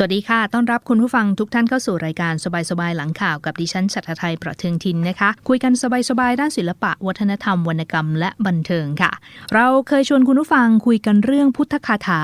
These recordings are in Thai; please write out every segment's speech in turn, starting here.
สวัสดีค่ะ ต้อนรับคุณผู้ฟังทุกท่านเข้าสู่รายการสบายๆ หลังข่าวกับดิฉันชัตรไทยประเทืองทินนะคะ คุยกันสบายๆ ด้านศิลปะ วัฒนธรรม วรรณกรรม และบันเทิงค่ะ เราเคยชวนคุณผู้ฟังคุยกันเรื่องพุทธคาถา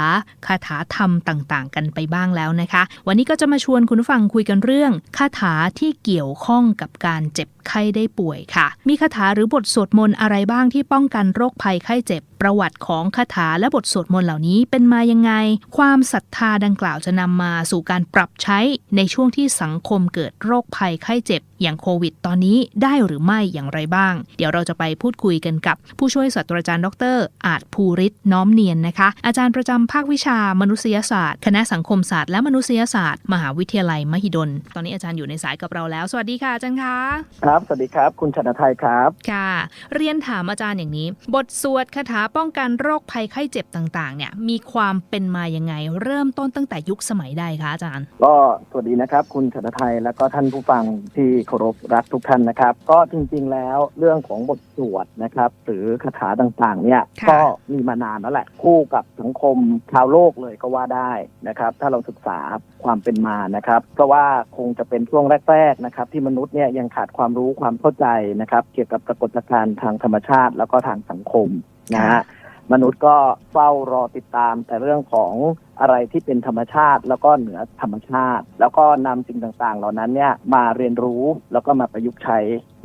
คาถาธรรมต่างๆ กันไปบ้างแล้วนะคะ วันนี้ก็จะมาชวนคุณผู้ฟังคุยกันเรื่อง คาถาที่เกี่ยวข้องกับการเจ็บ ไข้ได้ป่วยค่ะ มีคาถาหรือบทสวดมนต์อะไรบ้างที่ป้องกันโรคภัยไข้เจ็บ ประวัติของคาถาและบทสวดมนต์เหล่านี้เป็นมายังไง ความศรัทธาดังกล่าวจะนำมาสู่การปรับใช้ในช่วงที่สังคมเกิดโรคภัยไข้เจ็บอย่างโควิด ตอนนี้ได้หรือไม่อย่างไรบ้าง เดี๋ยวเราจะไปพูดคุยกันกับ ผู้ช่วยศาสตราจารย์ดร อาจภูริศน้อมเนียนนะคะ อาจารย์ประจำภาควิชามนุษยศาสตร์ คณะสังคมศาสตร์และมนุษยศาสตร์ มหาวิทยาลัยมหิดล ตอนนี้อาจารย์อยู่ในสายกับเราแล้ว สวัสดีค่ะอาจารย์คะครับสวัสดีครับ คุณชนะไทยครับค่ะ เรียนถามอาจารย์อย่างนี้ บทสวดคาถาป้องกันโรคภัยไข้เจ็บต่างๆ เนี่ยมีความเป็นมายังไง เริ่มต้นตั้งแต่ยุคสมัยใดคะอาจารย์ ก็สวัสดีนะครับ คุณชนะไทยแล้วก็ท่านผู้ฟังที่เคารพรักทุกท่านนะครับ ก็จริง ๆ แล้วเรื่องของบทสวดนะครับ หรือคาถาต่างๆ เนี่ยค่ะ ก็มีมานานแล้วแหละ คู่กับสังคมชาวโลกเลยก็ว่าได้นะครับ ถ้าเราศึกษาความเป็นมานะครับ เพราะว่าคงจะเป็นช่วงแรก ๆ นะครับ ที่มนุษย์เนี่ยยังขาดความรู้ความเข้าใจนะครับ เกี่ยวกับปรากฏการณ์ทางธรรมชาติแล้วก็ทางสังคมนะฮะ มนุษย์ก็เฝ้ารอติดตามแต่เรื่องของอะไรที่เป็นธรรมชาติ แล้วก็เหนือธรรมชาติ แล้วก็นำสิ่งต่างๆ เหล่านั้นเนี่ยมาเรียนรู้แล้วก็มาประยุกต์ใช้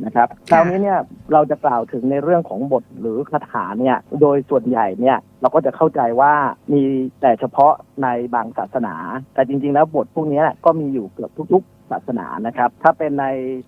นะครับคราวนี้เนี่ยเราจะกล่าวถึงในเรื่องของบทหรือคาถาเนี่ยโดยส่วนใหญ่เนี่ยเราก็จะเข้าใจว่ามีแต่เฉพาะในบางศาสนา แต่จริงๆ แล้วบทพวกนี้ก็มีอยู่เกือบทุกๆ ศาสนานะครับ ถ้าเป็นใน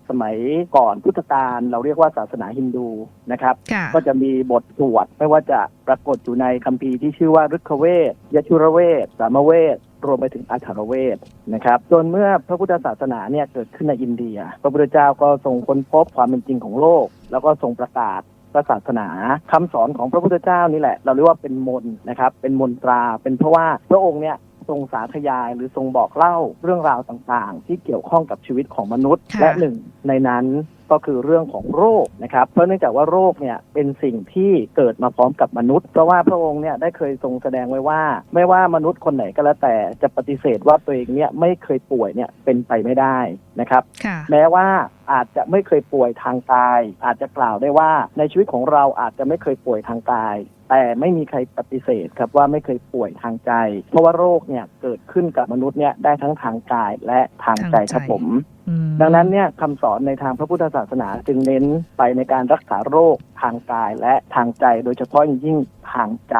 สมัยก่อนพุทธกาลเราเรียกว่าศาสนาฮินดูนะครับค่ะก็จะมีบทสวดไม่ว่าจะปรากฏอยู่ในคัมภีร์ที่ชื่อว่าฤกขเวทยชุรเวทสามเวทรวมไปถึงอัฏฐรเวทนะครับจนเมื่อพระพุทธศาสนาเนี่ยเกิดขึ้นในอินเดีย พระพุทธเจ้าก็ทรงค้นพบความเป็นจริงของโลก แล้วก็ทรงประกาศพระศาสนาคำสอนของพระพุทธเจ้านี่แหละ เราเรียกว่าเป็นมนต์นะครับ เป็นมนตราเป็นเพราะว่าพระองค์เนี่ย ทรงสาธยาย หรือทรงบอกเล่าเรื่องราวต่างๆ ที่เกี่ยวข้องกับชีวิตของมนุษย์ ค่ะ และหนึ่งในนั้นก็คือเรื่องของโรคนะครับ เพราะเนื่องจากว่าโรคเนี่ยเป็นสิ่งที่เกิดมาพร้อมกับมนุษย์ เพราะว่าพระองค์เนี่ยได้เคยทรงแสดงไว้ว่า ไม่ว่ามนุษย์คนไหนก็แล้วแต่จะปฏิเสธว่าตัวเองเนี่ยไม่เคยป่วยเนี่ยเป็นไปไม่ได้นะครับ ค่ะ แม้ว่าอาจจะไม่เคยป่วยทางกาย อาจจะกล่าวได้ว่าในชีวิตของเราอาจจะไม่เคยป่วยทางกาย แต่ไม่มีใครปฏิเสธครับว่าไม่เคยป่วยทางใจ เพราะว่าโรคเนี่ยเกิดขึ้นกับมนุษย์เนี่ยได้ทั้งทางกายและทางใจทางใจครับผมอืมดังนั้นเนี่ยคำสอนในทางพระพุทธศาสนาจึงเน้นไปในการรักษาโรคทางกายและทางใจ โดยเฉพาะอย่างยิ่งทางใจ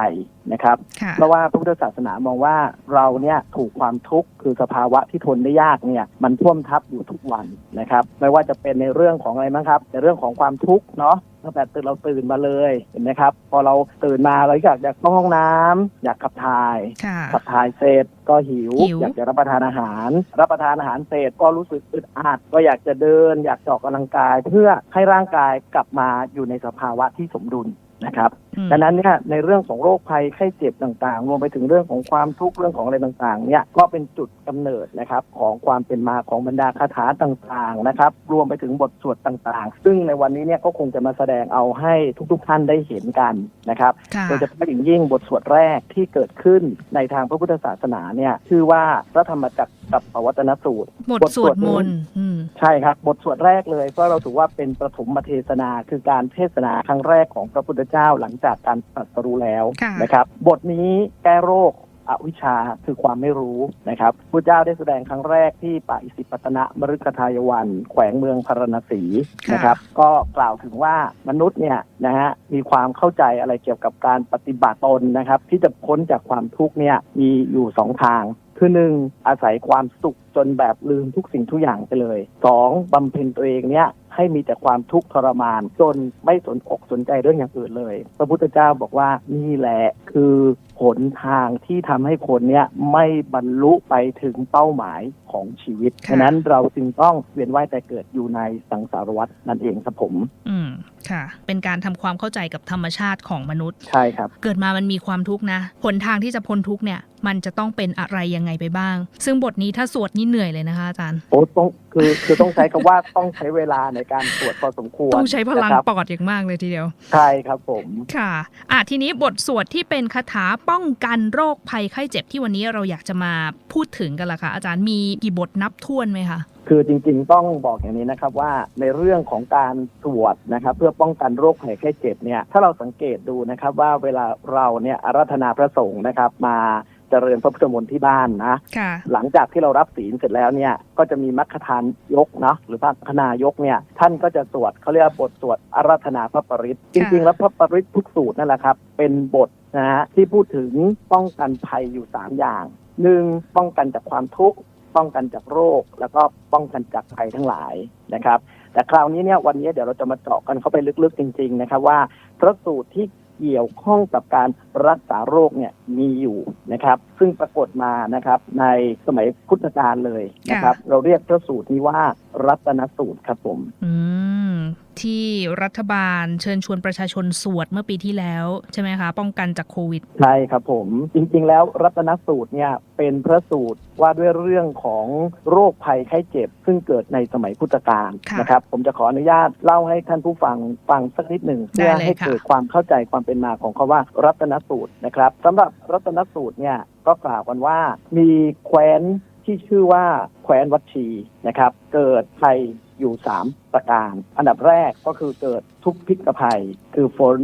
นะครับค่ะเพราะว่าพระพุทธศาสนามองว่าเราเนี่ยถูกความทุกข์คือสภาวะที่ทนได้ยากเนี่ยมันท่วมทับอยู่ทุกวันนะครับ ไม่ว่าจะเป็นในเรื่องของอะไรบ้างครับในเรื่องของความทุกข์เนาะตั้งแต่ตื่นเราตื่นมาเลยเห็นไหมครับ พอเราตื่นมาเราอยากจะเข้าห้องน้ำอยากขับถ่ายค่ะขับถ่ายเสร็จก็หิวหิว อยากจะรับประทานอาหาร รับประทานอาหารเสร็จก็รู้สึกอึดอัดก็อยากจะเดิน อยากจะออกกำลังกาย เพื่อให้ร่างกายกลับมาอยู่ในสภาวะที่สมดุล นะครับอืมดังนั้นเนี่ยในเรื่องของโรคภัยไข้เจ็บต่างๆ รวมไปถึงเรื่องของความทุกข์เรื่องของอะไรต่างๆ เนี่ยก็เป็นจุดกำเนิดนะครับของความเป็นมาของบรรดาคาถาต่างๆนะครับ รวมไปถึงบทสวดต่างๆ ซึ่งในวันนี้เนี่ยก็คงจะมาแสดงเอาให้ทุกๆท่านได้เห็นกันนะครับค่ะโดยเฉพาะอย่างยิ่งบทสวดแรกที่เกิดขึ้นในทางพระพุทธศาสนาเนี่ยชื่อว่าพระธรรมจักรกับปวัตนสูตรบทสวดมนต์อืมใช่ครับ บทสวดแรกเลยก็เราถือว่าเป็นประถมเทศนาคือการเทศนาครั้งแรกของพระพุทธเจ้าหลังจากการตรัสรู้แล้วค่ะนะครับ บทนี้แก้โรคอวิชชาคือความไม่รู้นะครับพระเจ้าได้แสดงครั้งแรกที่ป่าอิสิปตนะมฤคทายวัน แขวงเมืองพาราณสีนะครับ ก็กล่าวถึงว่ามนุษย์เนี่ยนะฮะมีความเข้าใจอะไรเกี่ยวกับการปฏิบัติตนนะครับ ที่จะพ้นจากความทุกข์เนี่ยมีอยู่สองทาง คือหนึ่งอาศัยความสุขจนแบบลืมทุกสิ่งทุกอย่างไปเลยสองบำเพ็ญตัวเองเนี่ย ให้มีแต่ความทุกข์ทรมาน จนไม่สนอกสนใจเรื่องอย่างอื่นเลย พระพุทธเจ้าบอกว่านี่แหละคือหนทางที่ทำให้คนเนี่ยไม่บรรลุไปถึงเป้าหมายของชีวิตค่ะฉะนั้นเราจึงต้องเวียนว่ายแต่เกิดอยู่ในสังสารวัฏนั่นเองครับผม อืมค่ะ เป็นการทำความเข้าใจกับธรรมชาติของมนุษย์ ใช่ครับ เกิดมามันมีความทุกข์นะ หนทางที่จะพ้นทุกข์เนี่ย มันจะต้องเป็นอะไรยังไงไปบ้าง ซึ่งบทนี้ถ้าสวดนี่เหนื่อยเลยนะคะอาจารย์ โอ้ต้อง คือคือต้องใช้คำว่าต้องใช้เวลาในการสวดพอสมควรต้องใช้พลังนะครับปอดอย่างมากเลยทีเดียว ใช่ครับผมค่ะอะทีนี้บทสวดที่เป็นคาถาป้องกันโรคภัยไข้เจ็บที่วันนี้เราอยากจะมาพูดถึงกันล่ะคะอาจารย์มีกี่บทนับถ้วนไหมคะคือจริงๆต้องบอกอย่างนี้นะครับว่าในเรื่องของการตรวจนะครับเพื่อป้องกันโรคภัยไข้เจ็บเนี่ยถ้าเราสังเกตดูนะครับว่าเวลาเราเนี่ยอาราธนาพระสงฆ์นะครับมา เจริญพระพุทธมนต์ที่บ้านนะค่ะหลังจากที่เรารับศีลเสร็จแล้วเนี่ยก็จะมีมัคคทานยกเนาะหรือพระคณายกเนี่ยท่านก็จะสวดเขาเรียกว่าบทสวดอาราธนาพระปริตจริง ๆ แล้วพระปริตทุกสูตรนั่นแหละครับ เป็นบทนะฮะที่พูดถึงป้องกันภัยอยู่สามอย่างหนึ่งป้องกันจากความทุกข์ป้องกันจากโรค แล้วก็ป้องกันจากภัยทั้งหลายนะครับ แต่คราวนี้เนี่ยวันนี้เดี๋ยวเราจะมาเจาะกันเข้าไปลึกๆจริง ๆ นะครับ ว่าพระสูตรที่ เกี่ยวข้องกับการรักษาโรคเนี่ยมีอยู่นะครับ ซึ่งปรากฏมานะครับในสมัยพุทธกาลเลยนะครับ เราเรียกพระสูตรนี้ว่ารัตนสูตรครับผม อืม ที่รัฐบาลเชิญชวนประชาชนสวดเมื่อปีที่แล้ว ใช่ไหมคะ ป้องกันจากโควิด ใช่ครับผม จริงๆ แล้วรัตนสูตรเนี่ยเป็นพระสูตรว่าด้วยเรื่องของโรคภัยไข้เจ็บ ซึ่งเกิดในสมัยพุทธกาลค่ะนะครับ ผมจะขออนุญาตเล่าให้ท่านผู้ฟังฟังสักนิดหนึ่งได้เพื่อเลยให้ค่ะเกิดความเข้าใจความเป็นมาของคาว่ารัตนสูตรนะครับสำหรับรัตนสูตรเนี่ยก็กล่าวกันว่ามีแคว้นที่ชื่อว่าแคว้นวัดชีนะครับ เกิดภัย อยู่3ประการ อันดับแรกก็คือเกิดทุกพิกภัย คือฝน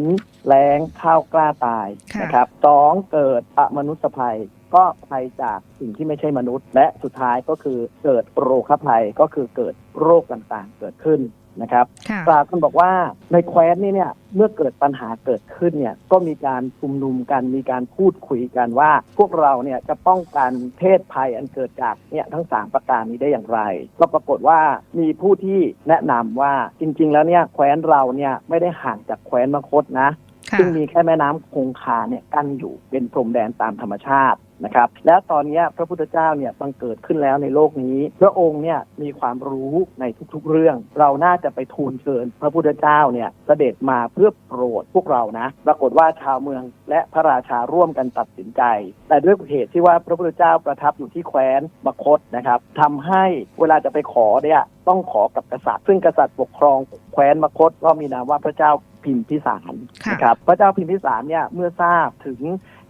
แล้งข้าวกล้าตายค่ะนะครับสองเกิดอมนุษยภัยก็ภัยจากสิ่งที่ไม่ใช่มนุษย์ และสุดท้ายก็คือเกิดโรคภัยก็คือเกิดโรคต่างๆ เกิดขึ้น นะครับค่ะปรากันบอกว่าในแคว้นนี่เนี่ยเมื่อเกิดปัญหาเกิดขึ้นเนี่ยก็มีการชุมนุมกันมีการพูดคุยกันว่า พวกเราเนี่ยจะป้องกันเพศภัยอันเกิดจากเนี่ยทั้งสามประการนี้ได้อย่างไร ก็ปรากฏว่ามีผู้ที่แนะนำว่าจริง ๆ แล้วเนี่ยแคว้นเราเนี่ยไม่ได้ห่างจากแคว้นมคตนะค่ะซึ่งมีแค่แม่น้ำคงคาเนี่ยกั้นอยู่เป็นพรมแดนตามธรรมชาติ นะครับแล้วตอนเนี้ยพระพุทธเจ้าเนี่ยบังเกิดขึ้นแล้วในโลกนี้ พระองค์เนี่ยมีความรู้ในทุกๆเรื่อง เราน่าจะไปทูลเชิญพระพุทธเจ้าเนี่ยเสด็จมาเพื่อโปรดพวกเรานะ ปรากฏว่าชาวเมืองและพระราชาร่วมกันตัดสินใจ แต่ด้วยเหตุที่ว่าพระพุทธเจ้าประทับอยู่ที่แคว้นมคตนะครับทำให้เวลาจะไปขอเนี่ยต้องขอกับกษัตริย์ ซึ่งกษัตริย์ปกครองแคว้นมคตก็มีนามว่าพระเจ้าพิมพิสารค่ะนะครับพระเจ้าพิมพิสารเนี่ยเมื่อทราบถึง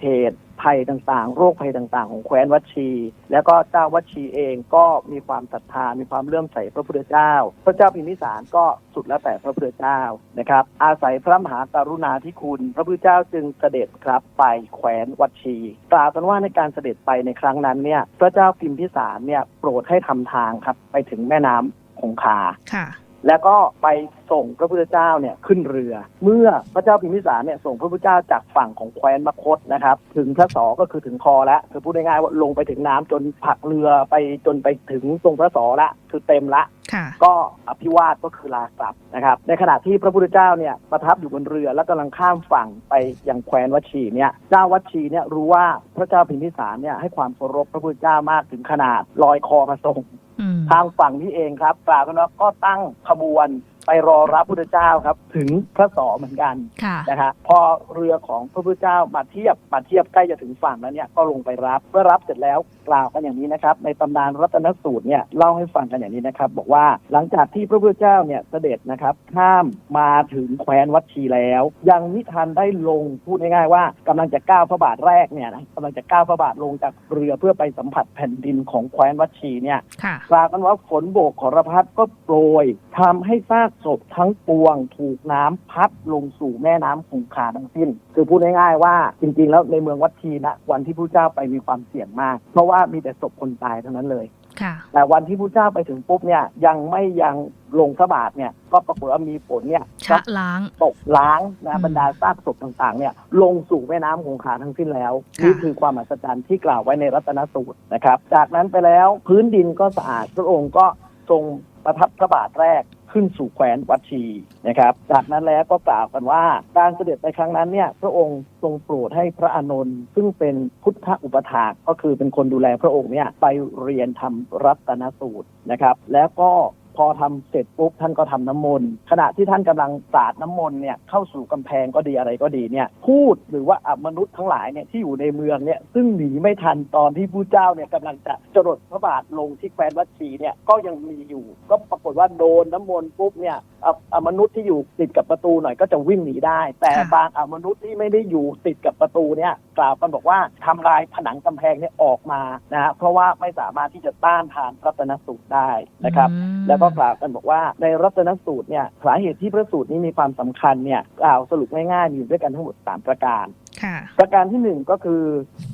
เหตุภัยต่างๆ โรคภัยต่างๆ ของแคว้นวัดชี แล้วก็เจ้าวัดชีเองก็มีความศรัทธา มีความเลื่อมใสพระพุทธเจ้า พระเจ้าพิมพิสารก็สุดแล้วแต่พระพุทธเจ้านะครับ อาศัยพระมหากรุณาธิคุณ พระพุทธเจ้าจึงเสด็จครับไปแคว้นวัดชีกล่าวกันว่าในการเสด็จไปในครั้งนั้นเนี่ยพระเจ้าพิมพิสารเนี่ยโปรดให้ทำทางครับไปถึงแม่น้ำคงคาค่ะแล้วก็ไป ส่งพระพุทธเจ้าเนี่ยขึ้นเรือ เมื่อพระเจ้าพิมพิสารเนี่ยส่งพระพุทธเจ้าจากฝั่งของแคว้นมคตนะครับ ถึงพระสอก็คือถึงคอแล้วคือพูดง่ายๆว่าลงไปถึงน้ำจนผลักเรือไปจนไปถึงตรงพระสอละคือเต็มละค่ะก็อภิวาทก็คือลากลับนะครับ ในขณะที่พระพุทธเจ้าเนี่ยประทับอยู่บนเรือ แล้วกำลังข้ามฝั่งไปยังแคว้นวัดชีเนี่ยเจ้าวัดชีเนี่ยรู้ว่าพระเจ้าพิมพิสารเนี่ยให้ความเคารพพระพุทธเจ้ามากถึงขนาดลอยคอมาส่งอืมทางฝั่งนี้เองครับกล่าวกันว่าก็ตั้งขบวน ไปรอรับพระพุทธเจ้าครับ ถึงพระสอเหมือนกันค่ะ นะฮะพอเรือของพระพุทธเจ้ามาเทียบมาเทียบใกล้จะถึงฝั่งแล้วเนี่ยก็ลงไปรับเมื่อรับเสร็จแล้วกล่าวกันอย่างนี้นะครับ ในตำนานรัตนสูตรเนี่ยเล่าให้ฟังกันอย่างนี้นะครับ บอกว่าหลังจากที่พระพุทธเจ้าเนี่ยเสด็จนะครับข้ามมาถึงแคว้นวัดชีแล้ว ยังมิทันได้ลงพูดง่ายๆว่ากำลังจะก้าวพระบาทแรกเนี่ยนะกำลังจะก้าวพระบาทลงจากเรือเพื่อไปสัมผัสแผ่นดินของแคว้นวัดชีเนี่ยค่ะ กล่าวกันว่าฝนโบกขอรพัดก็โปรยทำให้ซากศพทั้งปวงถูกน้ำพัดลงสู่แม่น้ำคงคาทั้งสิ้น คือพูดง่ายๆว่าจริงๆ แล้วในเมืองวัดทีนะวันที่พระเจ้าไปมีความเสี่ยงมาก เพราะว่ามีแต่ศพคนตายเท่านั้นเลยค่ะแต่วันที่พระเจ้าไปถึงปุ๊บเนี่ยยังไม่ยังลงพระบาทเนี่ยก็ปรากฏว่ามีฝนเนี่ยชะล้างตกล้างอืนะมบรรดาซากศพต่างๆเนี่ยลงสู่แม่น้ำคงคาทั้งสิ้นแล้วค่ะนี่คือความอัศจรรย์ที่กล่าวไว้ในรัตนสูตรนะครับ จากนั้นไปแล้วพื้นดินก็สะอาดพระองค์ก็ทรงประทับพระบาทแรก ขึ้นสู่แคว้นวัชีนะครับ จากนั้นแล้วก็กล่าวกันว่า การเสด็จไปครั้งนั้นเนี่ยพระองค์ทรงโปรดให้พระอานนท์ซึ่งเป็นพุทธอุปถากก็คือเป็นคนดูแลพระองค์เนี่ยไปเรียนทำรัตนสูตรนะครับ แล้วก็ พพอทำเสร็จปุ๊บท่านก็ทำน้ำมนต์ขณะที่ท่านกำลังสาดน้ำมนต์เนี่ยเข้าสู่กำแพงก็ดีอะไรก็ดีเนี่ยพูดหรือว่าอะมนุษย์ทั้งหลายเนี่ยที่อยู่ในเมืองเนี่ยซึ่งหนีไม่ทันตอนที่ผู้เจ้าเนี่ยกำลังจะจรดพระบาทลงที่แคว้นวัดชีเนี่ยก็ยังมีอยู่ ก็ปรากฏว่าโดนน้ำมนต์ปุ๊บเนี่ยอะอะมนุษย์ที่อยู่ติดกับประตูหน่อยก็จะวิ่งหนีได้ แต่ค่ะบางอะมนุษย์ที่ไม่ได้อยู่ติดกับประตูเนี่ยกล่าวกันบอกว่าทำลายผนังกำแพงเนี่ยออกมานะฮะเพราะว่าไม่สามารถที่จะต้านทานรัตนสูตรได้นะครับอืมแล้วก็กล่าวกันบอกว่าในรัตนสูตรเนี่ยสาเหตุที่พระสูตรนี้มีความสำคัญเนี่ยกล่าวสรุปง่ายๆมีอยู่ด้วยกันทั้งหมด3ประการค่ะประการที่หนึ่งก็คือ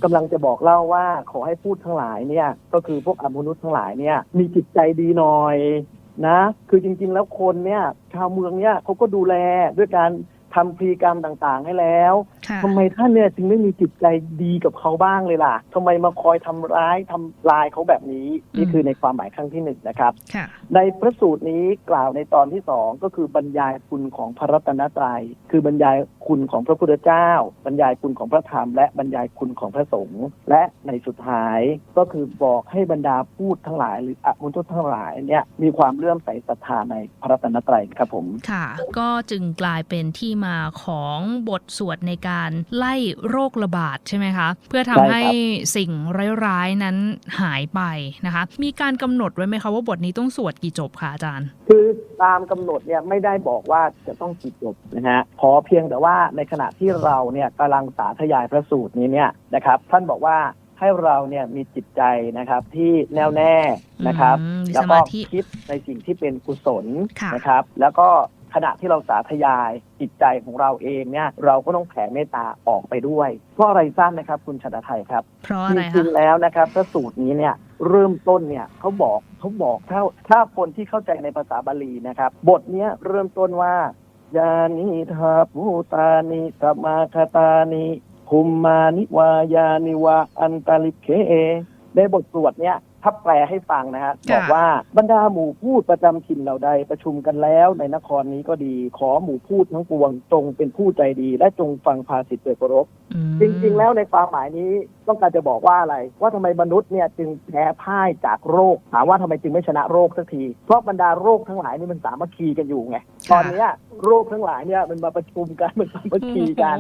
กำลังจะบอกเล่าว่าขอให้พูดทั้งหลายเนี่ยก็คือพวกอมนุษย์ทั้งหลายเนี่ยมีจิตใจดีหน่อยนะ คือจริงๆแล้วคนเนี่ยชาวเมืองเนี่ยเขาก็ดูแลด้วยการ ทำพรีกรรมต่างๆ ให้แล้วค่ะ ทำไมท่านเนี่ยจึงไม่มีจิตใจดีกับเขาบ้างเลยล่ะทำไมมาคอยทำร้ายทำลายเขาแบบนี้นี่คือในความหมายครั้งที่หนึ่งนะครับ ค่ะ ในพระสูตรนี้กล่าวในตอนที่สองก็คือบรรยายคุณของพระรัตนตรยัย คือบรรยาย คุณของพระพุทธเจ้า บรรยายคุณของพระธรรม และบรรยายคุณของพระสงฆ์และในสุดท้ายก็คือบอกให้บรรดาพูดทั้งหลาย หรืออมุทุทั้งหลายเนี่ยมีความเลื่อมใสศรัทธาในพระรัตนตรัยครับผมค่ะ ก็จึงกลายเป็นที่มาของบทสวดในการไล่โรคระบาดใช่ไหมคะเพื่อทำใช่ครับให้สิ่งร้ายๆนั้นหายไปนะคะ มีการกำหนดไว้ไหมคะว่าบทนี้ต้องสวดกี่จบคะอาจารย์ คือตามกำหนดเนี่ยไม่ได้บอกว่าจะต้องจิตจบนะฮะขอเพียงแต่ว่าในขณะที่เราเนี่ยกำลังสาธยายพระสูตรนี้เนี่ยนะครับ ท่านบอกว่าให้เราเนี่ยมีจิตใจนะครับที่แน่วแน่นะครับอืมมีแล้วสก็มาธิคิดในสิ่งที่เป็นกุศลค่ะนะครับ แล้วก็ขณะที่เราสาธยายจิตใจของเราเองเนี่ยเราก็ต้องแผ่เมตตาออกไปด้วย เพราะอะไรทราบไหมครับ คุณชนไทยครับเพราะจอะไรริคะงๆแล้วนะครับพระสูตรนี้เนี่ยเริ่มต้นเนี่ยเขาบอกเขาบอกถ้าถ้าคนที่เข้าใจในภาษาบาลีนะครับ บทเนี้ยเริ่มต้นว่า ยานิทาภูตานิสมาคตานิภูมมานิวายานิวาอันตาลิเคในบทสวดเนี่ยถ้าแปลให้ฟังนะฮะบอกว่าบรรดาหมู่พูดประจำถิ่นเหล่าใดประชุมกันแล้วในนครนี้ก็ดี ขอหมู่พูดทั้งปวงจงเป็นผู้ใจดี และจงฟังภาษิตโดยเคารพอืมจริง ๆ แล้วในความหมายนี้ ต้องการจะบอกว่าอะไร ว่าทำไมมนุษย์เนี่ยจึงแพ้พ่ายจากโรค ถามว่าทำไมจึงไม่ชนะโรคสักที เพราะบรรดาโรคทั้งหลายนี่มันสามัคคีกันอยู่ไง ตอนเนี้ยโรคทั้งหลายเนี่ยมันมาประชุมกันมันสามัคคีกัน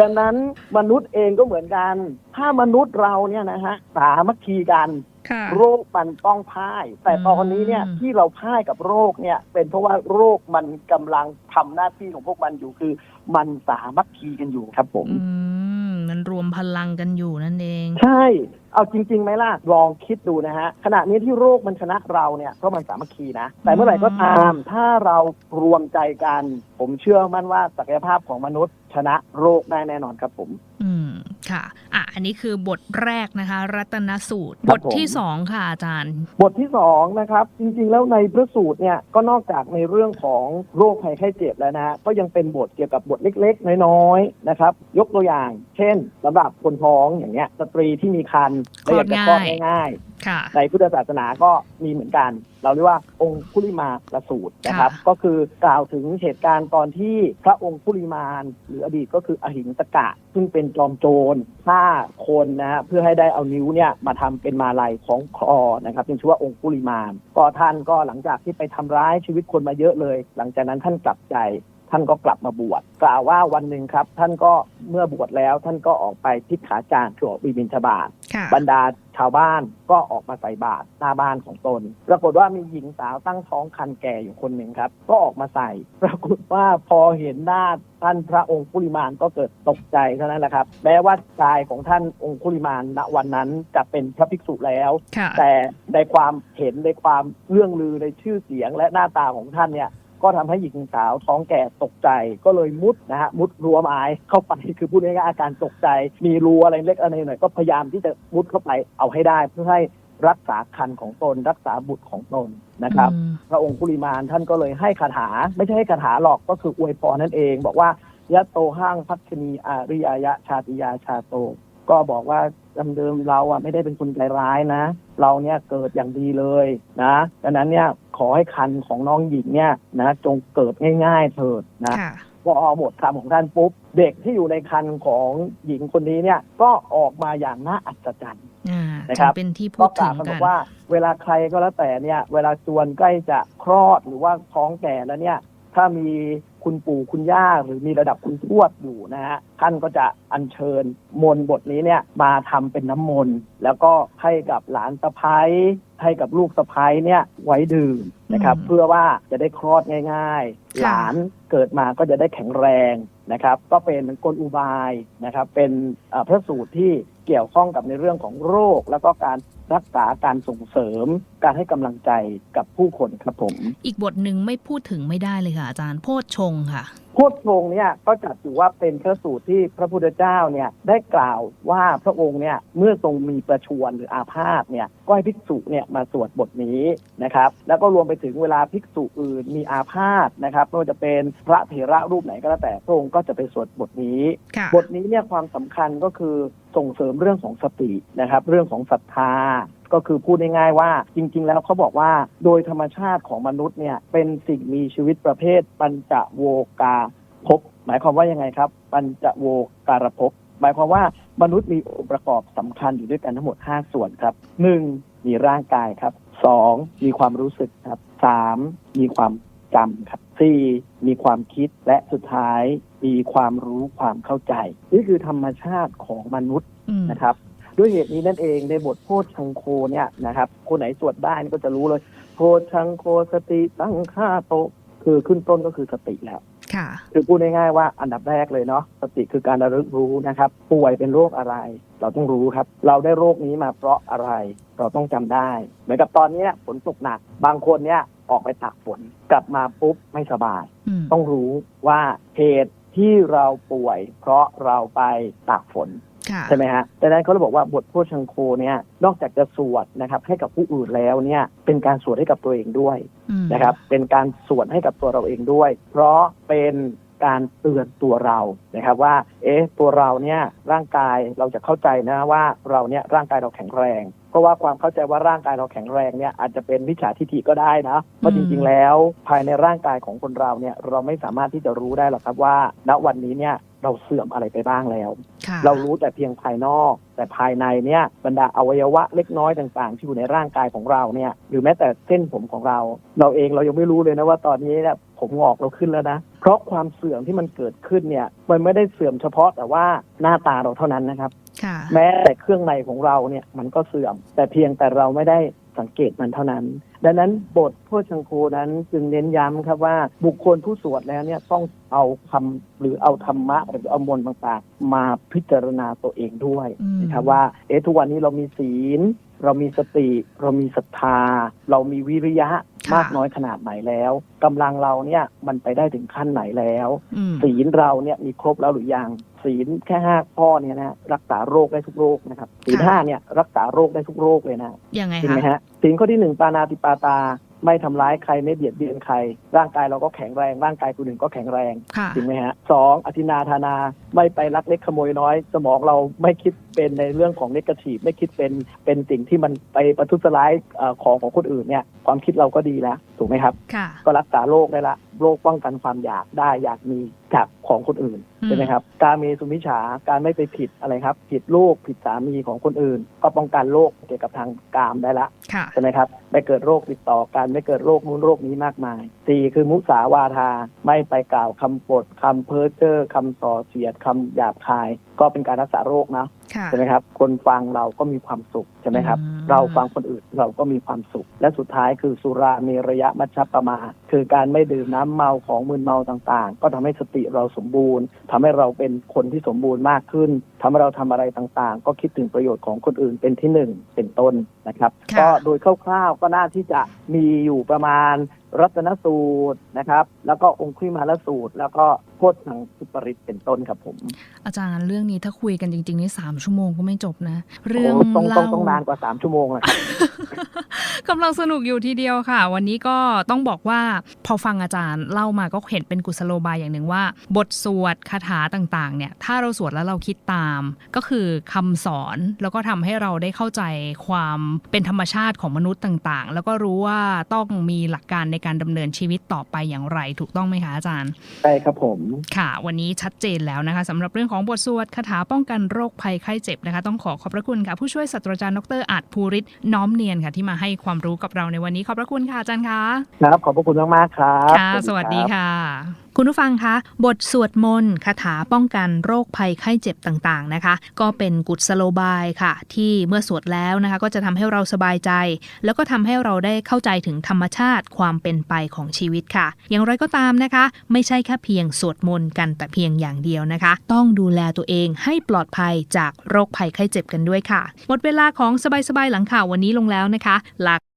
ดังนั้นมนุษย์เองก็เหมือนกัน ถ้ามนุษย์เราเนี่ยนะฮะสามัคคีกันค่ะโรคมันต้องพ่าย แต่ตอนนี้เนี่ยอืมที่เราพ่ายกับโรคเนี่ย เป็นเพราะว่าโรคมันกำลังทำหน้าที่ของพวกมันอยู่คือ มันสามัคคีกันอยู่ครับผมอื มันรวมพลังกันอยู่นั่นเอง ใช่เอาจริงๆไหมล่ะลองคิดดูนะฮะขณะนี้ที่โรคมันชนะเราเนี่ยเพราะมันสามัคคีนะ แต่เมื่อไหร่ก็ตามถ้าเรารวมใจกัน ผมเชื่อมั่นว่าศักยภาพของมนุษย์ ชนะโรคได้แน่นอนครับผม อืมค่ะ อะ อันนี้คือบทแรกนะคะ รัตนสูตรครับบทที่สองค่ะอาจารย์ บทที่สองนะครับ จริงๆ แล้วในพระสูตรเนี่ยก็นอกจากในเรื่องของโรคภัยไข้เจ็บแล้วนะฮะก็ยังเป็นบทเกี่ยวกับบทเล็ก ๆ น้อยๆนะครับ ยกตัวอย่าง เช่นสำหรับคนท้องอย่างเงี้ยสตรีที่มีครรภ์และอยากจะคลอดคลอดง่ายง่ายค่ะๆในพุทธศาสนาก็มีเหมือนกัน เราเรียกว่าองค์คุลิมาประสูตรนะครับค่ะก็คือกล่าวถึงเหตุการณ์ตอนที่พระองค์คุลิมานหรืออดีตก็คืออหิงสกะ ซึ่งเป็นจอมโจรฆ่าคนนะฮะเพื่อให้ได้เอานิ้วเนี่ยมาทำเป็นมาลัยของคอนะครับจึงชื่อว่าองค์คุลิมานก็ท่านก็หลังจากที่ไปทำร้ายชีวิตคนมาเยอะเลย หลังจากนั้นท่านกลับใจ ท่านก็กลับมาบวชกล่าวว่าวันหนึ่งครับ ท่านก็เมื่อบวชแล้วท่านก็ออกไปทิศขาจารคือออกไปบิณฑบาตค่ะบรรดาชาวบ้านก็ออกมาใส่บาตรหน้าบ้านของตน ปรากฏว่ามีหญิงสาวตั้งท้องคันแก่อยู่คนหนึ่งครับ ก็ออกมาใส่ ปรากฏว่าพอเห็นหน้าท่านพระองค์คุลิมานก็เกิดตกใจเท่านั้นแหละครับแม้ว่ากายของท่านองค์คุลิมานณวันนั้นจะเป็นพระภิกษุแล้วค่ะแต่ในความเห็นในความเรื่องลือในชื่อเสียงและหน้าตาของท่านเนี่ย ก็ทำให้หญิงสาวท้องแก่ตกใจก็เลยมุดนะฮะมุดรั้วไม้เข้าไปคือพูดง่ายๆอาการตกใจ มีรูอะไรเล็กอะไรหน่อยก็พยายามที่จะมุดเข้าไปเอาให้ได้เพื่อให้รักษาคันของตน รักษาบุตรของตนนะครับอืมพระองค์คุลิมานท่านก็เลยให้คาถา ไม่ใช่ให้คาถาหรอกก็คืออวยพรนั่นเอง บอกว่ายะโตห้างพัชนีอาริยายะชาติยาชาโต ก็บอกว่าเดิมๆเราอะไม่ได้เป็นคนใจร้ายนะ เราเนี่ยเกิดอย่างดีเลยนะดังนั้นเนี่ยขอให้คันของน้องหญิงเนี่ยนะจงเกิดง่ายๆเถิดนะค่ะพอหมดคำของท่านปุ๊บ เด็กที่อยู่ในคันของหญิงคนนี้เนี่ย ก็ออกมาอย่างน่าอัศจรรย์อ่านะครับจเป็นที่พูก็ดกถึล่าวงกันบกัอนกว่า เวลาใครก็แล้วแต่เนี่ย เวลาจวนใกล้จะคลอดหรือว่าท้องแก่แล้วเนี่ย ถ้ามี คุณปู่คุณย่าหรือมีระดับคุณทวดอยู่นะฮะท่านก็จะอัญเชิญมนต์บทนี้เนี่ยมาทำเป็นน้ำมนต์แล้วก็ให้กับหลานสะพ้ายให้กับลูกสะพ้ายเนี่ยไว้ดื่มนะครับอืมเพื่อว่าจะได้คลอดง่าย ๆ หลานเกิดมาก็จะได้แข็งแรง นะครับ ก็เป็นกลอุบายนะครับ เป็นพระสูตรที่เกี่ยวข้องกับในเรื่องของโรค แล้วก็การรักษาการส่งเสริม การให้กำลังใจกับผู้คนครับผม อีกบทหนึ่งไม่พูดถึงไม่ได้เลยค่ะอาจารย์โพชงค่ะ โพธิพงเนี่ยก็จัดอยู่ว่าเป็นพระสูตรที่พระพุทธเจ้าเนี่ยได้กล่าวว่าพระองค์เนี่ยเมื่อทรงมีประชวรหรืออาพาธเนี่ยก็ให้ภิกษุเนี่ยมาสวดบทนี้นะครับแล้วก็รวมไปถึงเวลาภิกษุอื่นมีอาพาธนะครับไม่ว่าจะเป็นพระเถระรูปไหนก็แล้วแต่พระองค์ก็จะไปสวดบทนี้ค่ะบทนี้เนี่ยความสำคัญก็คือส่งเสริมเรื่องของสตินะครับ เรื่องของศรัทธา ก็คือพูดง่ายๆว่าจริง ๆ แล้วเขาบอกว่าโดยธรรมชาติของมนุษย์เนี่ยเป็นสิ่งมีชีวิตประเภทปัญจโวกาภพหมายความว่ายังไงครับ ปัญจโวการภพหมายความว่ามนุษย์มีองค์ประกอบสำคัญอยู่ด้วยกันทั้งหมด 5 ส่วนครับหนึ่งมีร่างกายครับสองมีความรู้สึกครับสามมีความจำครับสี่มีความคิดและสุดท้ายมีความรู้ความเข้าใจ นี่คือธรรมชาติของมนุษย์นะครับ ด้วยเหตุนี้นั่นเองในบทโพชชังโคเนี่ยนะครับ คนไหนสวดได้นี่ก็จะรู้เลย โพชชังโคสติตั้งค่าโตะคือขึ้นต้นก็คือสติแล้วค่ะคือพูดง่ายๆว่าอันดับแรกเลยเนาะสติคือการระลึกรู้นะครับ ป่วยเป็นโรคอะไร เราต้องรู้ครับ เราได้โรคนี้มาเพราะอะไร เราต้องจำได้ เหมือนกับตอนนี้ฝนตกหนัก บางคนเนี่ยออกไปตากฝนกลับมาปุ๊บไม่สบายอืมต้องรู้ว่าเหตุที่เราป่วย เพราะเราไปตากฝนค่ะ ใช่ไหมฮะดังนั้นเขาเลยบอกว่าบทโพชังโคเนี่ยนอกจากจะสวดนะครับให้กับผู้อื่นแล้วเนี่ยเป็นการสวดให้กับตัวเองด้วยอืมนะครับเป็นการสวดให้กับตัวเราเองด้วย เพราะเป็นการเตือนตัวเรานะครับว่า เอ๊ะตัวเราเนี่ยร่างกายเราจะเข้าใจนะว่าเราเนี่ยร่างกายเราแข็งแรงเพราะว่าความเข้าใจว่าร่างกายเราแข็งแรงเนี่ยอาจจะเป็นวิชาทิฏฐิก็ได้นะเพราะจริงๆแล้ว ภายในร่างกายของคนเราเนี่ยเราไม่สามารถที่จะรู้ได้หรอกครับว่า ณวันนี้เนี่ย เราเสื่อมอะไรไปบ้างแล้วค่ะเรารู้แต่เพียงภายนอก แต่ภายในเนี่ยบรรดาอวัยวะเล็กน้อยต่างๆ ที่อยู่ในร่างกายของเราเนี่ยหรือแม้แต่เส้นผมของเรา เราเองเรายังไม่รู้เลยนะว่าตอนนี้เนี่ยผมงอกเราขึ้นแล้วนะ เพราะความเสื่อมที่มันเกิดขึ้นเนี่ย มันไม่ได้เสื่อมเฉพาะแต่ว่าหน้าตาเราเท่านั้นนะครับค่ะแม้แต่เครื่องในของเราเนี่ยมันก็เสื่อม แต่เพียงแต่เราไม่ได้สังเกตมันเท่านั้น ดังนั้นบทพวชังโคนั้นจึงเน้นย้ำครับว่าบุคคลผู้สวดแล้วเนี่ยต้องเอาคำหรือเอาธรรมะหรือเอามนต์ต่างๆ มาพิจารณาตัวเองด้วยอืมนะครับว่าเอ๊ะทุกวันนี้เรามีศีล เรามีสติ เรามีศรัทธา เรามีวิริยะ มากน้อยขนาดไหนแล้วกำลังเราเนี่ยมันไปได้ถึงขั้นไหนแล้วอืมศีลเราเนี่ยมีครบแล้วหรือยังศีลแค่ห้าข้อเนี่ยนะรักษาโรคได้ทุกโรคนะครับศีลค่ะห้าเนี่ยรักษาโรคได้ทุกโรคเลยนะยังไงจริงไหมคะฮะศีลข้อที่หนึ่งปานาติปาตา ไม่ทำร้ายใครไม่เบียดเบียนใคร ร่างกายเราก็แข็งแรง ร่างกายคนอื่นก็แข็งแรงค่ะจริงไหมฮะสองอธินาทานาไม่ไปลักเล็กขโมยน้อย สมองเราไม่คิดเป็นในเรื่องของเนกาทีฟไม่คิดเป็นเป็นสิ่งที่มันไปประทุษร้ายเอ่อของของคนอื่นเนี่ยความคิดเราก็ดีแล้วถูกไหมครับค่ะก็รักษาโรคได้ละโรคป้องกันความอยากได้อยากมีจากของคนอื่นอืม ใช่ไหมครับ การมีสุมิฉาการไม่ไปผิดอะไรครับ ผิดลูกผิดสามีของคนอื่น ก็ป้องกันโรคเกี่ยวกับทางกามได้ละค่ะใช่ไหมครับไม่เกิดโรคติดต่อกันไม่เกิดโรคนู้นโรคนี้มากมายสี่คือมุสาวาทาไม่ไปกล่าวคำปดคำเพ้อเจ้อคำส่อเสียดคำหยาบคาย ก็เป็นการรักษาโรคนะค่ะ ใช่ไหมครับ คนฟังเราก็มีความสุขใช่ไหมครับอืมเราฟังคนอื่นเราก็มีความสุข และสุดท้ายคือสุราเมระยะมัชฌัปปมาคือการไม่ดื่มน้ำเมาของมึนเมาต่างๆ ก็ทำให้สติเราสมบูรณ์ทำให้เราเป็นคนที่สมบูรณ์มากขึ้นทำให้เราทำอะไรต่างๆ ก็คิดถึงประโยชน์ของคนอื่นเป็นที่หนึ่งเป็นต้นนะครับค่ะก็โดยคร่าวๆก็น่าที่จะมีอยู่ประมาณ รัตนสูตรนะครับ แล้วก็องคุยมาลสูตร แล้วก็โพชนังสุปริตเป็นต้นครับผม อาจารย์เรื่องนี้ถ้าคุยกันจริงๆนี่สามชั่วโมงก็ไม่จบนะ เรื่องโอ้ต้องต้องเล่าต้องนานกว่าสามชั่วโมงนะครับกำลังสนุกอยู่ทีเดียวค่ะ วันนี้ก็ต้องบอกว่าพอฟังอาจารย์เล่ามาก็เห็นเป็นกุศโลบายอย่างหนึ่งว่า บทสวดคาถาต่างๆ เนี่ยถ้าเราสวดแล้วเราคิดตาม ก็คือคำสอนแล้วก็ทำให้เราได้เข้าใจความเป็นธรรมชาติของมนุษย์ต่างๆ แล้วก็รู้ว่าต้องมีหลักการในการดำเนินชีวิตต่อไปอย่างไร ถูกต้องไหมคะอาจารย์ใช่ครับผมค่ะ วันนี้ชัดเจนแล้วนะคะสำหรับเรื่องของบทสวดคาถาป้องกันโรคภัยไข้เจ็บนะคะ ต้องขอขอบพระคุณค่ะ ผู้ช่วยศาสตราจารย์ดรอาจภูริศน้อมเนียนค่ะ ที่มาให้ความรู้กับเราในวันนี้ขอบพระคุณค่ะอาจารย์คะครับขอบพระคุณมากๆครับค่ะ สวัสดีรับค่ะคุณผู้ฟังคะ บทสวดมนต์คาถาป้องกันโรคภัยไข้เจ็บต่างๆนะคะ ก็เป็นกุศโลบายค่ะ ที่เมื่อสวดแล้วนะคะ ก็จะทำให้เราสบายใจ แล้วก็ทำให้เราได้เข้าใจถึงธรรมชาติความเป็นไปของชีวิตค่ะ อย่างไรก็ตามนะคะ ไม่ใช่แค่เพียงสวดมนต์กันแต่เพียงอย่างเดียวนะคะ ต้องดูแลตัวเองให้ปลอดภัยจากโรคภัยไข้เจ็บกันด้วยค่ะ หมดเวลาของสบายๆหลังข่าววันนี้ลงแล้วนะคะลา